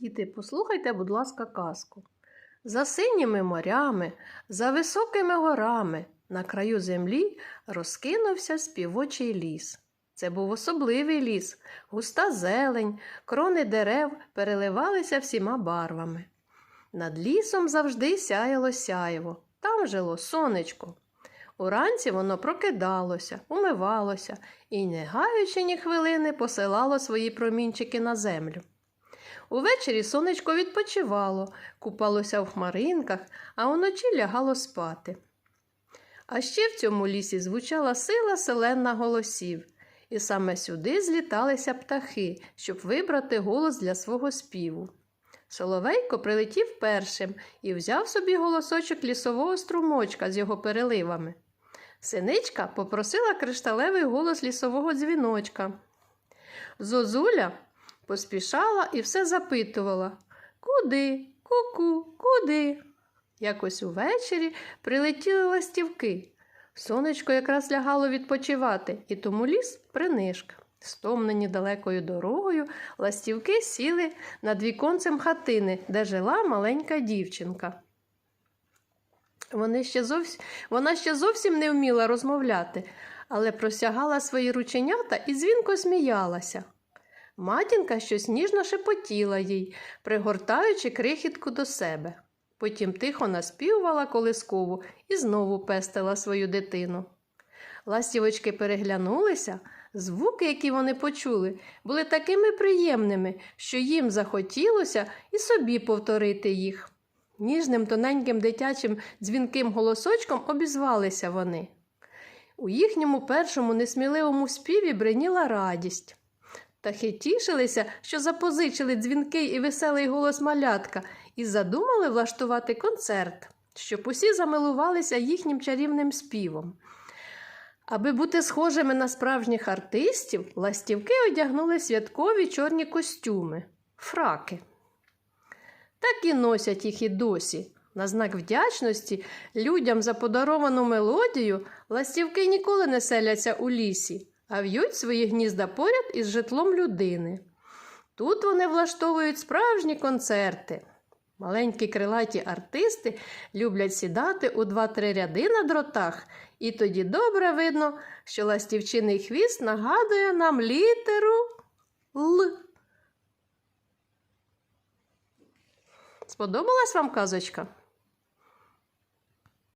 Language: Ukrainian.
Діти, послухайте, будь ласка, казку. За синіми морями, за високими горами, на краю землі розкинувся співочий ліс. Це був особливий ліс, густа зелень, крони дерев переливалися всіма барвами. Над лісом завжди сяяло сяєво, там жило сонечко. Уранці воно прокидалося, умивалося і, не гаючи ні хвилини, посилало свої промінчики на землю. Увечері сонечко відпочивало, купалося в хмаринках, а уночі лягало спати. А ще в цьому лісі звучала сила селена голосів, і саме сюди зліталися птахи, щоб вибрати голос для свого співу. Соловейко прилетів першим і взяв собі голосочок лісового струмочка з його переливами. Синичка попросила кришталевий голос лісового дзвіночка. Зозуля поспішала і все запитувала Куди? Ку-ку, куди? Якось увечері прилетіли ластівки. Сонечко якраз лягало відпочивати, і тому ліс принишк. Стомлені далекою дорогою, ластівки сіли над віконцем хатини, де жила маленька дівчинка. Вони ще зовсім, вона ще зовсім не вміла розмовляти, але просягала свої рученята і дзвінко сміялася. Матінка щось ніжно шепотіла їй, пригортаючи крихітку до себе. Потім тихо наспівувала колискову і знову пестила свою дитину. Ластівочки переглянулися. Звуки, які вони почули, були такими приємними, що їм захотілося і собі повторити їх. Ніжним тоненьким дитячим дзвінким голосочком обізвалися вони. У їхньому першому несміливому співі бриніла радість. Птахи тішилися, що запозичили дзвінкий і веселий голос малятка, і задумали влаштувати концерт, щоб усі замилувалися їхнім чарівним співом. Аби бути схожими на справжніх артистів, ластівки одягнули святкові чорні костюми фраки. Так і носять їх і досі. На знак вдячності людям за подаровану мелодію ластівки ніколи не селяться у лісі, а в'ють свої гнізда поряд із житлом людини. Тут вони влаштовують справжні концерти. Маленькі крилаті артисти люблять сідати у два-три ряди на дротах, і тоді добре видно, що ластівчиний хвіст нагадує нам літеру Л. Сподобалась вам казочка?